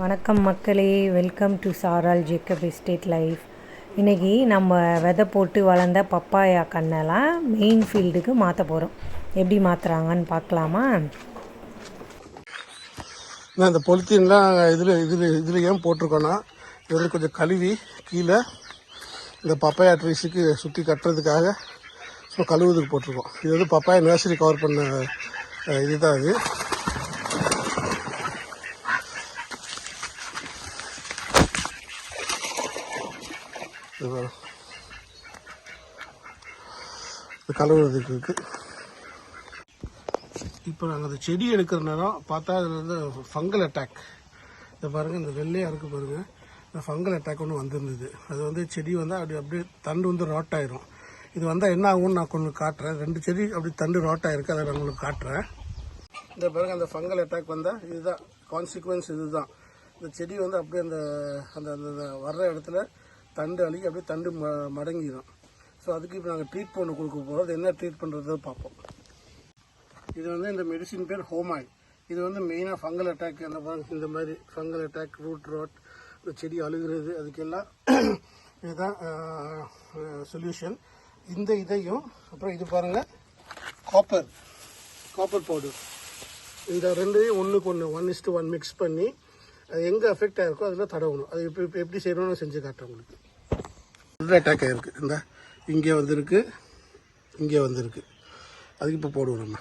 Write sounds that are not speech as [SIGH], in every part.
வணக்கம் மக்களே. Welcome to Saral Jacob estate life இன்றைக்கி நம்ம விதை போட்டு வளர்ந்த பப்பாயா கண்ணெல்லாம் மெயின் ஃபீல்டுக்கு மாற்ற போகிறோம் எப்படி மாற்றுறாங்கன்னு பார்க்கலாமா? நான் இந்த பொலித்தீன்லாம் இதில் இதில் இதில் ஏன் போட்டிருக்கோன்னா இதில் கொஞ்சம் கழுவி கீழே இந்த பப்பாயா ட்ரீஸுக்கு சுற்றி கட்டுறதுக்காக ஸோ கழுவுறதுக்கு போட்டிருக்கோம். இது வந்து பப்பாயா நர்சரி கவர் பண்ண அஹ், இதுதான் இது. இது கழுவுறதுக்கு இருக்குது இப்போ நாங்கள் அந்த செடி எடுக்கிற நேரம் பார்த்தா அதில் வந்து ஃபங்கல் அட்டாக் இதை பாருங்கள் இந்த வெள்ளையாக இருக்குது பாருங்கள் இந்த ஃபங்கல் அட்டாக் ஒன்று வந்திருந்தது. அது வந்து செடி வந்து அப்படி அப்படியே தண்டு வந்து ராட் ஆயிரும். இது வந்தால் என்ன ஆகும்னு நான் கொஞ்சம் காட்டுறேன். ரெண்டு செடி அப்படி தண்டு ராட் ஆயிருக்கு அதை நான் உங்களுக்கு காட்டுறேன். இந்த பாருங்கள் அந்த ஃபங்கல் அட்டாக் வந்தால் இதுதான். கான்சிக்வன்ஸ் இதுதான். இந்த செடி வந்து அப்படியே அந்த அந்த அந்த வர்ற இடத்துல தண்டு அழுகி அப்படியே தண்டு ம மடங்கிடும் ஸோ அதுக்கு இப்போ நாங்கள் ட்ரீட் கொடுக்க போகிறோம் அது என்ன ட்ரீட் பண்ணுறது பார்ப்போம். இது வந்து இந்த மெடிசின் பேர் ஹோமாய் இது வந்து மெயினாக ஃபங்கல் அட்டாக் அந்த பாருங்க இந்த மாதிரி ஃபங்கல் அட்டாக் ரூட் ரோட் இந்த செடி அழுகிறது அதுக்கெல்லாம் [CLEARS THROAT] இதுதான் சொல்யூஷன் இந்த இதையும் அப்புறம் இது பாருங்கள் காப்பர் காப்பர் பவுடர் இந்த ரெண்டையும் ஒன்றுக்கு ஒன்று ஒன் இஸ்டு ஒன் மிக்ஸ் பண்ணி அது எங்கே அஃபெக்ட் ஆயிருக்கோ அதில் தடவணும். அது இப்போ இப்போ எப்படி செய்யணும்னு செஞ்சு காட்டுறேன் உங்களுக்கு. இது அட்டாக் ஆகிருக்கு இந்த இங்கே வந்திருக்கு. இங்கே வந்திருக்கு. அதுக்கு இப்போ போடுவோம் நம்ம.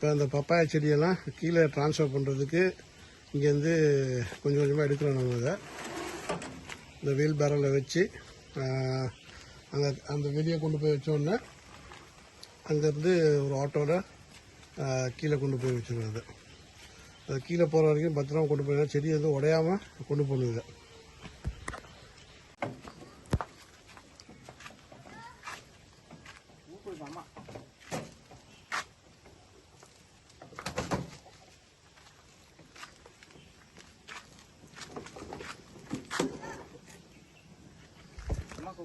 இப்போ அந்த பப்பாயா செடியெல்லாம் கீழே ட்ரான்ஸ்ஃபர் பண்ணுறதுக்கு இங்கேருந்து கொஞ்சம் கொஞ்சமாக எடுக்கிறோம் நம்ம இதை. இந்த வீல் பேரலில் வச்சு அங்கே அந்த அந்த வெளியே கொண்டு போய் வச்சோடனே அங்கேருந்து ஒரு ஆட்டோவில் கீழே கொண்டு போய் வச்சுருவோம் அது கீழே போகிற வரைக்கும் பத்திரமா கொண்டு போய் செடி வந்து உடையாமல் கொண்டு போகணும்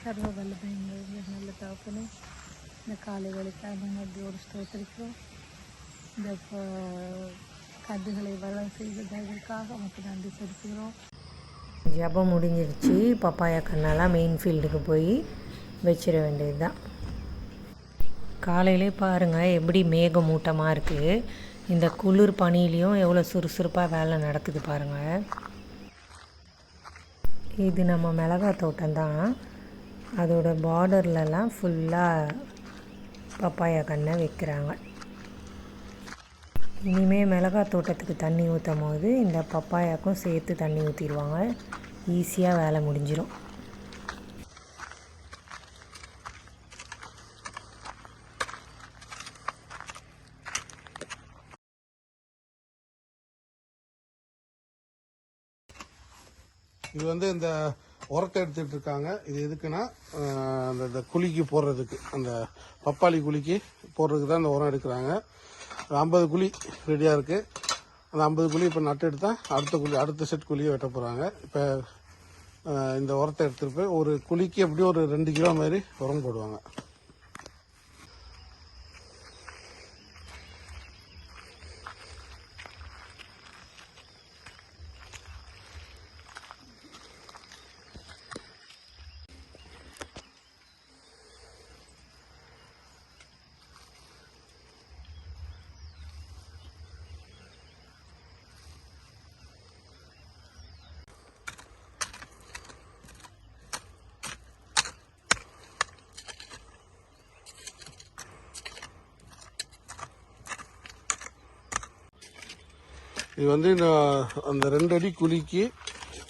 சர்வபல்ல வல்ல நல்ல தகப்பனே இந்த காலை வேலைக்காக நாங்கள் தேவ ஸ்தோத்திருக்கிறோம் இந்த கதுகளை வள செய்ததற்காக உனக்கு நன்றி செலுத்துகிறோம் ஜபம் முடிஞ்சிருச்சு பப்பாயா கண்ணெல்லாம் மெயின் ஃபீல்டுக்கு போய் வச்சிட வேண்டியது தான் காலையிலே பாருங்கள் எப்படி மேகமூட்டமாக இருக்குது இந்த குளிர் பனிலையும் எவ்வளோ சுறுசுறுப்பாக வேலை நடக்குது பாருங்கள் இது நம்ம மிளகா தோட்டம் தான் அதோட பார்டர்லலாம் ஃபுல்லாக பப்பாயா கண்ணை வைக்கிறாங்க. இனிமேல் மிளகாய் தோட்டத்துக்கு தண்ணி ஊற்றும் போது இந்த பப்பாயாக்கும் சேர்த்து தண்ணி ஊற்றிடுவாங்க ஈஸியாக வேலை முடிஞ்சிடும் இது வந்து இந்த உரத்தை எடுத்துட்டு இருக்காங்க. இது எதுக்குன்னா அந்த இந்த குழிக்கு போடுறதுக்கு. அந்த பப்பாளி குழிக்கு போடுறதுக்கு தான் இந்த உரம் எடுக்கிறாங்க. ஐம்பது குழி ரெடியாக இருக்குது அந்த ஐம்பது குழி இப்போ நட்டு எடுத்தால் அடுத்த குழி அடுத்த செட் குழியை வெட்ட போகிறாங்க இப்போ இந்த உரத்தை எடுத்துகிட்டு போய் ஒரு குழிக்கு எப்படியும் ஒரு ரெண்டு கிலோ மாதிரி உரம் போடுவாங்க. இது வந்து நான் அந்த ரெண்டு அடி குழிக்கு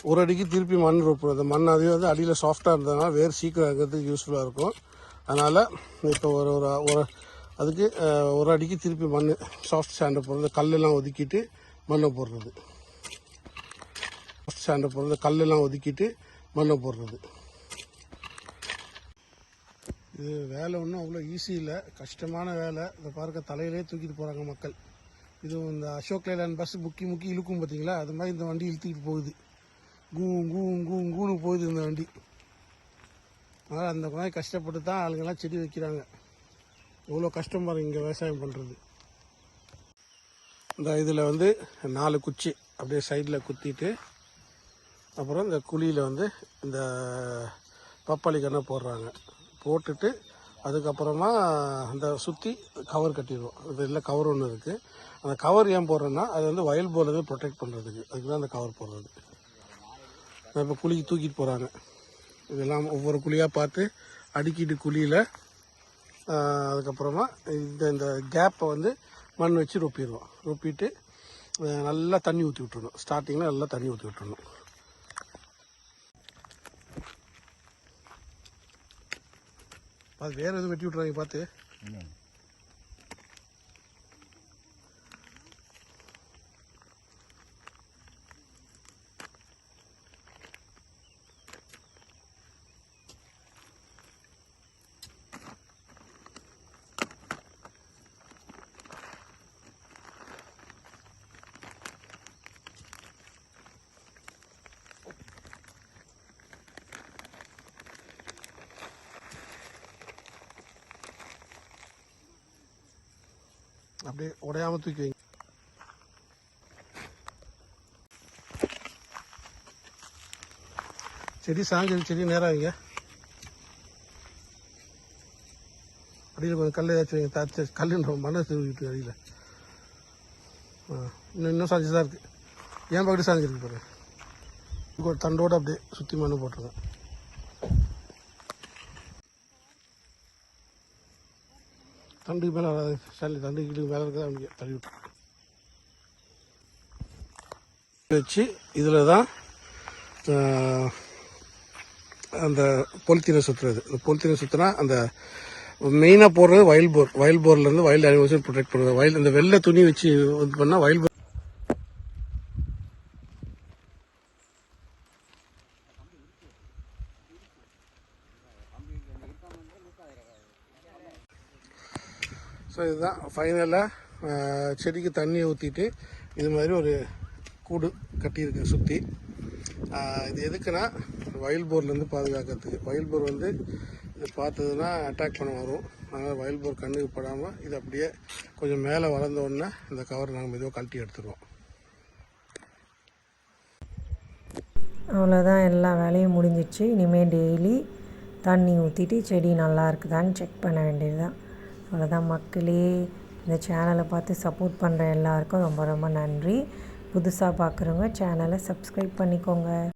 ஒரு அடிக்கு திருப்பி மண் ரொப்பணும் அந்த மண் அதே வந்து அடியில் சாஃப்டாக இருந்ததுனால வேர் சீக்கிரம் இருக்கிறதுக்கு யூஸ்ஃபுல்லாக இருக்கும். அதனால் இப்போ ஒரு ஒரு ஒரு அதுக்கு ஒரு அடிக்கு திருப்பி மண் சாஃப்ட் சாண்டை போடுறது. கல்லெல்லாம் ஒதுக்கிட்டு மண்ணை போடுறது. சாஃப்ட் சாண்டை போடுறது. கல்லெல்லாம் ஒதுக்கிட்டு மண்ணை போடுறது. இது வேலை ஒன்றும் அவ்வளோ ஈஸி இல்லை. கஷ்டமான வேலை. இதை பார்க்க தலையிலே தூக்கிட்டு போகிறாங்க மக்கள். இது இந்த அசோக் லைலாண்ட் பஸ் முக்கி முக்கி இழுக்கும் பார்த்தீங்களா அது மாதிரி இந்த வண்டி இழுத்துக்கிட்டு போகுது. கூ கூ கூ கூன்னு போகுது இந்த வண்டி. அதனால் அந்த மாதிரி கஷ்டப்பட்டு தான் ஆளுங்கெல்லாம் செடி வைக்கிறாங்க. எவ்வளோ கஷ்டம் பாருங்க இங்கே விவசாயம் பண்ணுறது இந்த இதில் வந்து நாலு குச்சி அப்படியே சைடில் குத்திட்டு அப்புறம் இந்த குழியில் வந்து இந்த பப்பாளி கண்ணை போடுறாங்க. போட்டுட்டு அதுக்கப்புறமா அந்த சுற்றி கவர் கட்டிடுவோம். அது இல்லை கவர் ஒன்று இருக்குது அந்த கவர் ஏன் போடுறோன்னா அது வந்து வயல் போர்லேருந்து ப்ரொடெக்ட் பண்ணுறதுக்கு அதுக்கு தான் அந்த கவர் போடுறது. இப்போ குழிக்கு தூக்கிட்டு போகிறாங்க இதெல்லாம் ஒவ்வொரு குழியாக பார்த்து அடுக்கிட்டு குழியில் அதுக்கப்புறமா இந்த இந்த கேப்பை வந்து மண் வச்சு ரொப்பிடுவோம். ரொப்பிட்டு நல்லா தண்ணி ஊற்றி விட்டுறணும். ஸ்டார்டிங்கில் நல்லா தண்ணி ஊற்றி விட்ருணும் அது வேறு எதுவும் வெட்டி விட்றாங்க பார்த்து அப்படியே உடையாம தூக்கி வைங்க. செடி சாஞ்சது செடி நேரம் வைங்க அடியில் கொஞ்சம் கல் ஏதாச்சும் வைங்க தச்சு கல்லுன்ற மண்ணை தூக்கிட்டு அடியில். ஆ இன்னும் இன்னும் சாஞ்சு தான் இருக்குது ஏன் பக்கத்து சாஞ்சிருக்கு பாருங்க. தண்டோடு அப்படியே சுற்றி மண்ணு போட்டுருங்க தண்டுக்கு மேலே வராது. சல்லி தண்டு கீழே மேலே இருக்கிறத அவனுக்கு தள்ளி விட்டு. வச்சு இதில் தான் அந்த பொலித்தீனை சுற்றுறது இந்த பொலித்தீனை சுற்றினா அந்த மெயினாக போடுறது வயல் போர். வயல் போர்லேருந்து வயல் அனிமல்ஸும் ப்ரொடெக்ட் பண்ணுறது வயல் இந்த வெள்ளை துணி வச்சு இது பண்ணால் வயல் இதுதான் ஃபைனலாக செடிக்கு தண்ணியை ஊற்றிட்டு இது மாதிரி ஒரு கூடு கட்டியிருக்கு சுற்றி இது எதுக்குன்னா வயல் போர்லேருந்து பாதுகாக்கிறதுக்கு. வயல் போர் வந்து இது பார்த்ததுன்னா அட்டாக் பண்ண வரும். அதனால் வயல் போர் கண்ணுக்கு படாமல் இது அப்படியே கொஞ்சம் மேலே வளர்ந்த உடனே இந்த கவர் நாங்கள் மெதுவாக கழட்டி எடுத்துருவோம். அவ்வளோதான் எல்லா வேலையும் முடிஞ்சிடுச்சு. இனிமேல் டெய்லி தண்ணி ஊற்றிட்டு செடி நல்லா இருக்குதான்னு செக் பண்ண வேண்டியது தான் அவ்வளோதான் மக்களே இந்த சேனலை பார்த்து சப்போர்ட் பண்ணுற எல்லாருக்கும் ரொம்ப ரொம்ப நன்றி. புதுசாக பார்க்குறவங்க சேனலை சப்ஸ்கிரைப் பண்ணிக்கோங்க.